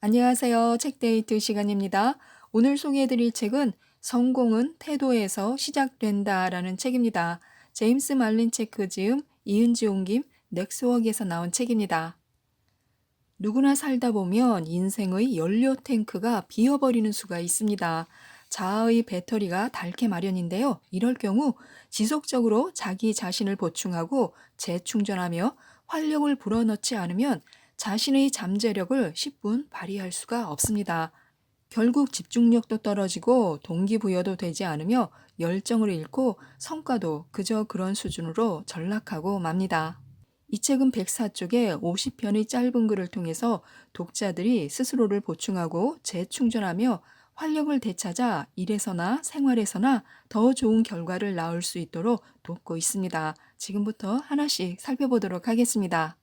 안녕하세요. 책데이트 시간입니다. 오늘 소개해드릴 책은 성공은 태도에서 시작된다 라는 책입니다. 제임스 말린 체크 지음 이은지 옮김 넥스웍에서 나온 책입니다. 누구나 살다 보면 인생의 연료 탱크가 비어버리는 수가 있습니다. 자아의 배터리가 닳게 마련인데요. 이럴 경우 지속적으로 자기 자신을 보충하고 재충전하며 활력을 불어넣지 않으면 자신의 잠재력을 10분 발휘할 수가 없습니다. 결국 집중력도 떨어지고 동기부여도 되지 않으며 열정을 잃고 성과도 그저 그런 수준으로 전락하고 맙니다. 이 책은 104쪽에 50편의 짧은 글을 통해서 독자들이 스스로를 보충하고 재충전하며 활력을 되찾아 일에서나 생활에서나 더 좋은 결과를 낳을 수 있도록 돕고 있습니다. 지금부터 하나씩 살펴보도록 하겠습니다.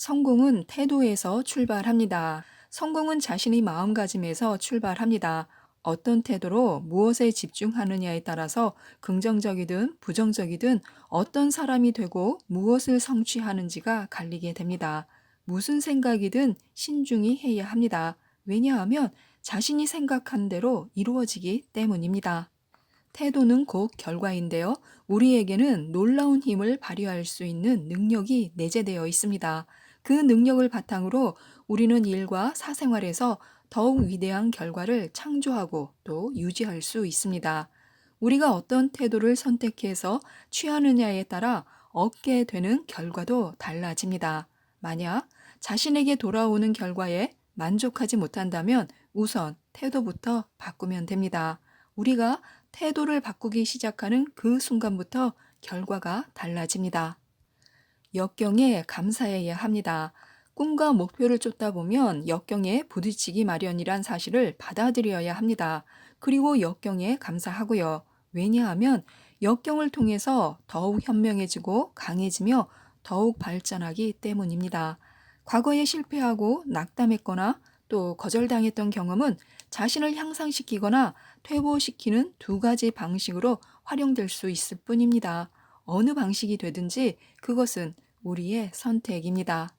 성공은 태도에서 출발합니다. 성공은 자신의 마음가짐에서 출발합니다. 어떤 태도로 무엇에 집중하느냐에 따라서 긍정적이든 부정적이든 어떤 사람이 되고 무엇을 성취하는지가 갈리게 됩니다. 무슨 생각이든 신중히 해야 합니다. 왜냐하면 자신이 생각한 대로 이루어지기 때문입니다. 태도는 곧 결과인데요. 우리에게는 놀라운 힘을 발휘할 수 있는 능력이 내재되어 있습니다. 그 능력을 바탕으로 우리는 일과 사생활에서 더욱 위대한 결과를 창조하고 또 유지할 수 있습니다. 우리가 어떤 태도를 선택해서 취하느냐에 따라 얻게 되는 결과도 달라집니다. 만약 자신에게 돌아오는 결과에 만족하지 못한다면 우선 태도부터 바꾸면 됩니다. 우리가 태도를 바꾸기 시작하는 그 순간부터 결과가 달라집니다. 역경에 감사해야 합니다. 꿈과 목표를 쫓다 보면 역경에 부딪히기 마련이란 사실을 받아들여야 합니다. 그리고 역경에 감사하고요. 왜냐하면 역경을 통해서 더욱 현명해지고 강해지며 더욱 발전하기 때문입니다. 과거에 실패하고 낙담했거나 또 거절당했던 경험은 자신을 향상시키거나 퇴보시키는 두 가지 방식으로 활용될 수 있을 뿐입니다. 어느 방식이 되든지 그것은 우리의 선택입니다.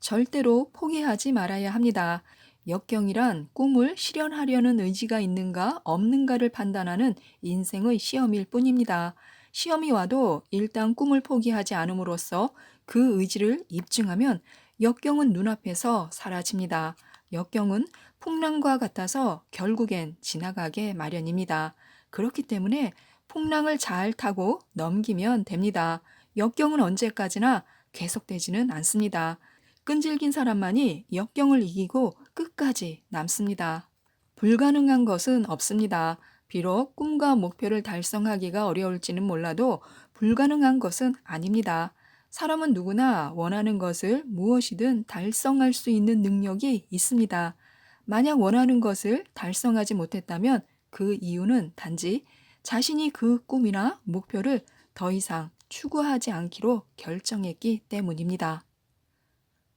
절대로 포기하지 말아야 합니다. 역경이란 꿈을 실현하려는 의지가 있는가 없는가를 판단하는 인생의 시험일 뿐입니다. 시험이 와도 일단 꿈을 포기하지 않음으로써 그 의지를 입증하면 역경은 눈앞에서 사라집니다. 역경은 풍랑과 같아서 결국엔 지나가게 마련입니다. 그렇기 때문에 풍랑을 잘 타고 넘기면 됩니다. 역경은 언제까지나 계속되지는 않습니다. 끈질긴 사람만이 역경을 이기고 끝까지 남습니다. 불가능한 것은 없습니다. 비록 꿈과 목표를 달성하기가 어려울지는 몰라도 불가능한 것은 아닙니다. 사람은 누구나 원하는 것을 무엇이든 달성할 수 있는 능력이 있습니다. 만약 원하는 것을 달성하지 못했다면 그 이유는 단지 자신이 그 꿈이나 목표를 더 이상 추구하지 않기로 결정했기 때문입니다.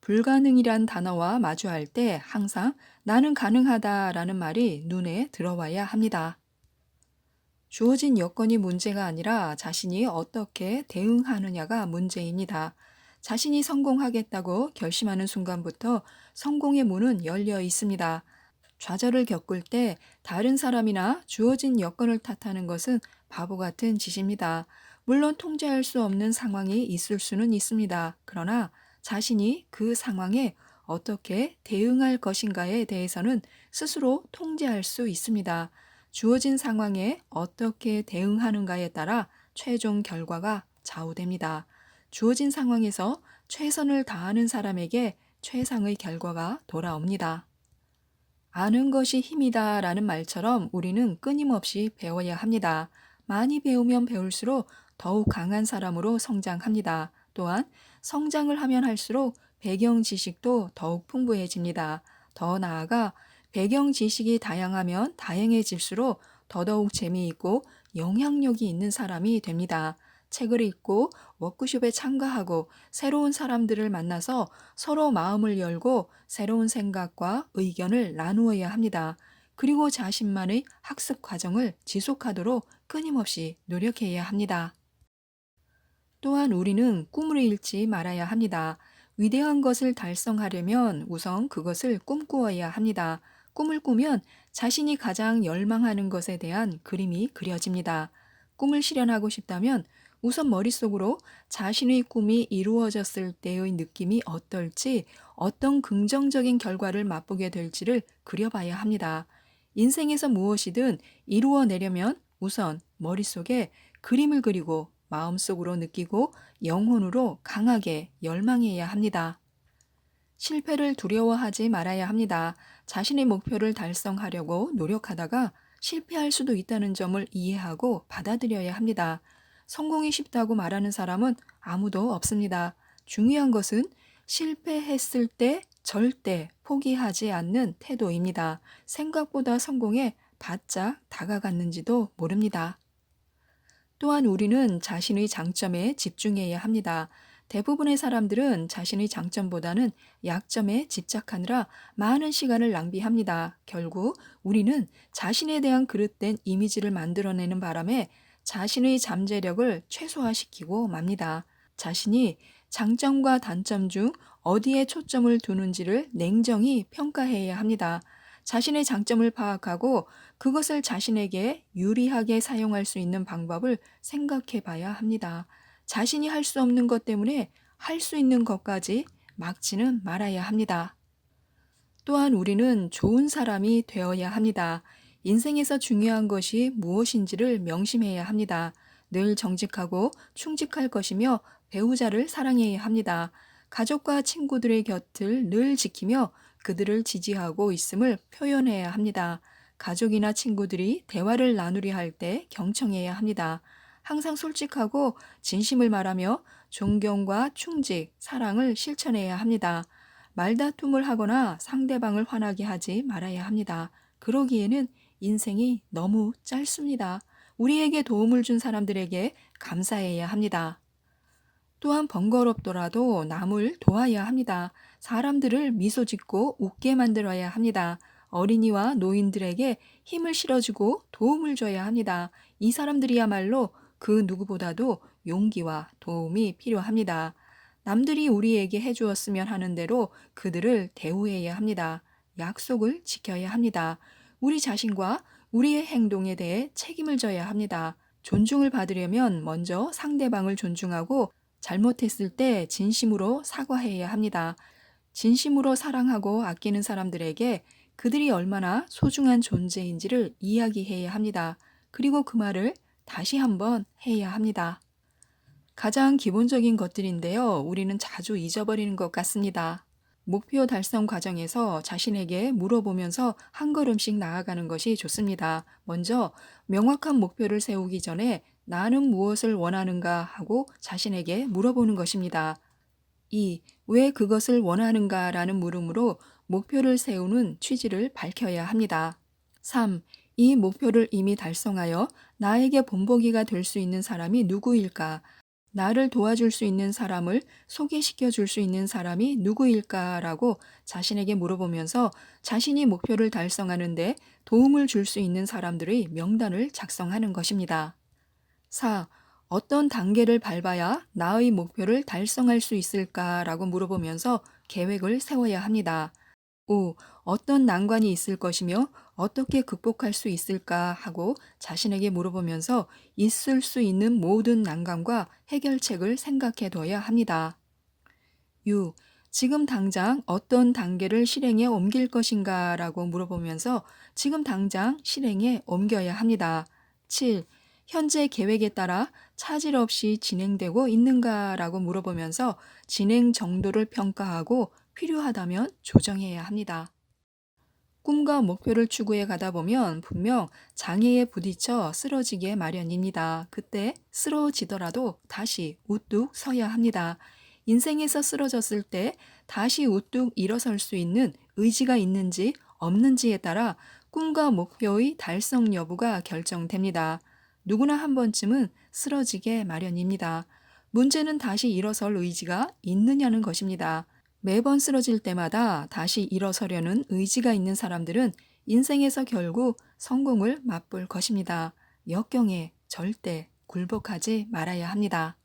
불가능이란 단어와 마주할 때 항상 나는 가능하다 라는 말이 눈에 들어와야 합니다. 주어진 여건이 문제가 아니라 자신이 어떻게 대응하느냐가 문제입니다. 자신이 성공하겠다고 결심하는 순간부터 성공의 문은 열려 있습니다. 좌절을 겪을 때 다른 사람이나 주어진 여건을 탓하는 것은 바보 같은 짓입니다. 물론 통제할 수 없는 상황이 있을 수는 있습니다. 그러나 자신이 그 상황에 어떻게 대응할 것인가에 대해서는 스스로 통제할 수 있습니다. 주어진 상황에 어떻게 대응하는가에 따라 최종 결과가 좌우됩니다. 주어진 상황에서 최선을 다하는 사람에게 최상의 결과가 돌아옵니다. 아는 것이 힘이다 라는 말처럼 우리는 끊임없이 배워야 합니다. 많이 배우면 배울수록 더욱 강한 사람으로 성장합니다. 또한 성장을 하면 할수록 배경 지식도 더욱 풍부해집니다. 더 나아가 배경 지식이 다양하면 다양해질수록 더더욱 재미있고 영향력이 있는 사람이 됩니다. 책을 읽고 워크숍에 참가하고 새로운 사람들을 만나서 서로 마음을 열고 새로운 생각과 의견을 나누어야 합니다. 그리고 자신만의 학습 과정을 지속하도록 끊임없이 노력해야 합니다. 또한 우리는 꿈을 잃지 말아야 합니다. 위대한 것을 달성하려면 우선 그것을 꿈꾸어야 합니다. 꿈을 꾸면 자신이 가장 열망하는 것에 대한 그림이 그려집니다. 꿈을 실현하고 싶다면 우선 머릿속으로 자신의 꿈이 이루어졌을 때의 느낌이 어떨지 어떤 긍정적인 결과를 맛보게 될지를 그려봐야 합니다. 인생에서 무엇이든 이루어내려면 우선 머릿속에 그림을 그리고 마음속으로 느끼고 영혼으로 강하게 열망해야 합니다. 실패를 두려워하지 말아야 합니다. 자신의 목표를 달성하려고 노력하다가 실패할 수도 있다는 점을 이해하고 받아들여야 합니다. 성공이 쉽다고 말하는 사람은 아무도 없습니다. 중요한 것은 실패했을 때 절대 포기하지 않는 태도입니다. 생각보다 성공에 바짝 다가갔는지도 모릅니다. 또한 우리는 자신의 장점에 집중해야 합니다. 대부분의 사람들은 자신의 장점보다는 약점에 집착하느라 많은 시간을 낭비합니다. 결국 우리는 자신에 대한 그릇된 이미지를 만들어내는 바람에 자신의 잠재력을 최소화시키고 맙니다. 자신이 장점과 단점 중 어디에 초점을 두는지를 냉정히 평가해야 합니다. 자신의 장점을 파악하고 그것을 자신에게 유리하게 사용할 수 있는 방법을 생각해 봐야 합니다. 자신이 할 수 없는 것 때문에 할 수 있는 것까지 막지는 말아야 합니다. 또한 우리는 좋은 사람이 되어야 합니다. 인생에서 중요한 것이 무엇인지를 명심해야 합니다. 늘 정직하고 충직할 것이며 배우자를 사랑해야 합니다. 가족과 친구들의 곁을 늘 지키며 그들을 지지하고 있음을 표현해야 합니다. 가족이나 친구들이 대화를 나누려 할 때 경청해야 합니다. 항상 솔직하고 진심을 말하며 존경과 충직, 사랑을 실천해야 합니다. 말다툼을 하거나 상대방을 화나게 하지 말아야 합니다. 그러기에는 인생이 너무 짧습니다. 우리에게 도움을 준 사람들에게 감사해야 합니다. 또한 번거롭더라도 남을 도와야 합니다. 사람들을 미소 짓고 웃게 만들어야 합니다. 어린이와 노인들에게 힘을 실어주고 도움을 줘야 합니다. 이 사람들이야말로 그 누구보다도 용기와 도움이 필요합니다. 남들이 우리에게 해주었으면 하는 대로 그들을 대우해야 합니다. 약속을 지켜야 합니다. 우리 자신과 우리의 행동에 대해 책임을 져야 합니다. 존중을 받으려면 먼저 상대방을 존중하고 잘못했을 때 진심으로 사과해야 합니다. 진심으로 사랑하고 아끼는 사람들에게 그들이 얼마나 소중한 존재인지를 이야기해야 합니다. 그리고 그 말을 다시 한번 해야 합니다. 가장 기본적인 것들인데요. 우리는 자주 잊어버리는 것 같습니다. 목표 달성 과정에서 자신에게 물어보면서 한 걸음씩 나아가는 것이 좋습니다. 먼저 명확한 목표를 세우기 전에 나는 무엇을 원하는가 하고 자신에게 물어보는 것입니다. 2. 왜 그것을 원하는가 라는 물음으로 목표를 세우는 취지를 밝혀야 합니다. 3. 이 목표를 이미 달성하여 나에게 본보기가 될 수 있는 사람이 누구일까? 나를 도와줄 수 있는 사람을 소개시켜 줄 수 있는 사람이 누구일까라고 자신에게 물어보면서 자신이 목표를 달성하는데 도움을 줄 수 있는 사람들의 명단을 작성하는 것입니다. 4. 어떤 단계를 밟아야 나의 목표를 달성할 수 있을까라고 물어보면서 계획을 세워야 합니다. 5. 어떤 난관이 있을 것이며 어떻게 극복할 수 있을까 하고 자신에게 물어보면서 있을 수 있는 모든 난관과 해결책을 생각해 둬야 합니다. 6. 지금 당장 어떤 단계를 실행에 옮길 것인가 라고 물어보면서 지금 당장 실행에 옮겨야 합니다. 7. 현재 계획에 따라 차질 없이 진행되고 있는가 라고 물어보면서 진행 정도를 평가하고 필요하다면 조정해야 합니다. 꿈과 목표를 추구해 가다 보면 분명 장애에 부딪혀 쓰러지게 마련입니다. 그때 쓰러지더라도 다시 우뚝 서야 합니다. 인생에서 쓰러졌을 때 다시 우뚝 일어설 수 있는 의지가 있는지 없는지에 따라 꿈과 목표의 달성 여부가 결정됩니다. 누구나 한 번쯤은 쓰러지게 마련입니다. 문제는 다시 일어설 의지가 있느냐는 것입니다. 매번 쓰러질 때마다 다시 일어서려는 의지가 있는 사람들은 인생에서 결국 성공을 맛볼 것입니다. 역경에 절대 굴복하지 말아야 합니다.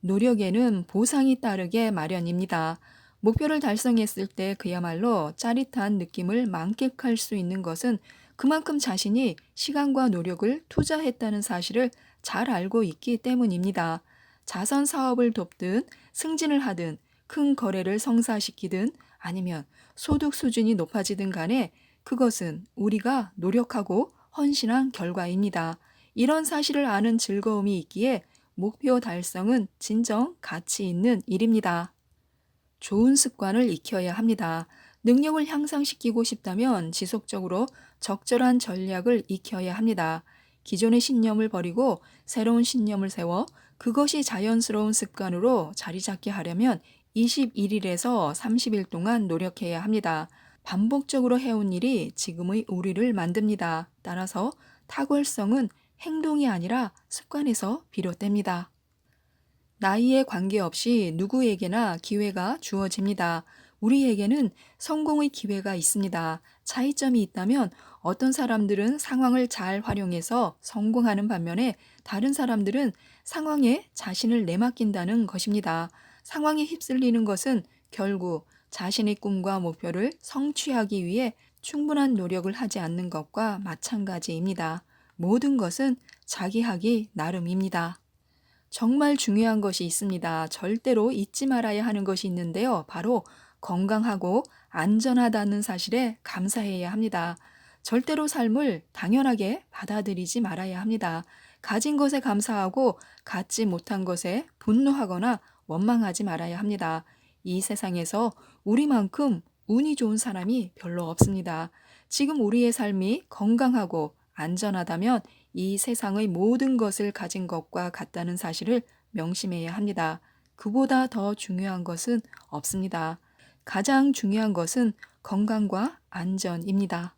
노력에는 보상이 따르게 마련입니다. 목표를 달성했을 때 그야말로 짜릿한 느낌을 만끽할 수 있는 것은 그만큼 자신이 시간과 노력을 투자했다는 사실을 잘 알고 있기 때문입니다. 자선 사업을 돕든 승진을 하든 큰 거래를 성사시키든 아니면 소득 수준이 높아지든 간에 그것은 우리가 노력하고 헌신한 결과입니다. 이런 사실을 아는 즐거움이 있기에 목표 달성은 진정 가치 있는 일입니다. 좋은 습관을 익혀야 합니다. 능력을 향상시키고 싶다면 지속적으로 적절한 전략을 익혀야 합니다. 기존의 신념을 버리고 새로운 신념을 세워 그것이 자연스러운 습관으로 자리 잡게 하려면 21일에서 30일 동안 노력해야 합니다. 반복적으로 해온 일이 지금의 우리를 만듭니다. 따라서 탁월성은 행동이 아니라 습관에서 비롯됩니다. 나이에 관계없이 누구에게나 기회가 주어집니다. 우리에게는 성공의 기회가 있습니다. 차이점이 있다면 어떤 사람들은 상황을 잘 활용해서 성공하는 반면에 다른 사람들은 상황에 자신을 내맡긴다는 것입니다. 상황에 휩쓸리는 것은 결국 자신의 꿈과 목표를 성취하기 위해 충분한 노력을 하지 않는 것과 마찬가지입니다. 모든 것은 자기 하기 나름입니다. 정말 중요한 것이 있습니다. 절대로 잊지 말아야 하는 것이 있는데요. 바로 건강하고 안전하다는 사실에 감사해야 합니다. 절대로 삶을 당연하게 받아들이지 말아야 합니다. 가진 것에 감사하고 갖지 못한 것에 분노하거나 원망하지 말아야 합니다. 이 세상에서 우리만큼 운이 좋은 사람이 별로 없습니다. 지금 우리의 삶이 건강하고 안전하다면 이 세상의 모든 것을 가진 것과 같다는 사실을 명심해야 합니다. 그보다 더 중요한 것은 없습니다. 가장 중요한 것은 건강과 안전입니다.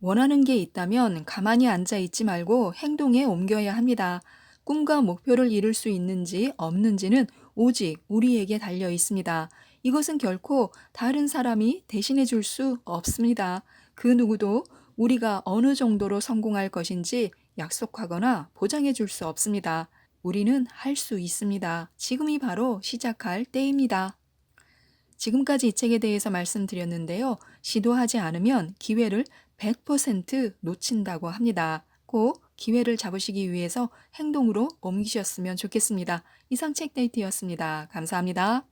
원하는 게 있다면 가만히 앉아 있지 말고 행동에 옮겨야 합니다. 꿈과 목표를 이룰 수 있는지 없는지는 오직 우리에게 달려 있습니다. 이것은 결코 다른 사람이 대신해 줄 수 없습니다. 그 누구도 우리가 어느 정도로 성공할 것인지 약속하거나 보장해 줄 수 없습니다. 우리는 할 수 있습니다. 지금이 바로 시작할 때입니다. 지금까지 이 책에 대해서 말씀드렸는데요. 시도하지 않으면 기회를 100% 놓친다고 합니다. 꼭 기회를 잡으시기 위해서 행동으로 옮기셨으면 좋겠습니다. 이상 책 데이트였습니다. 감사합니다.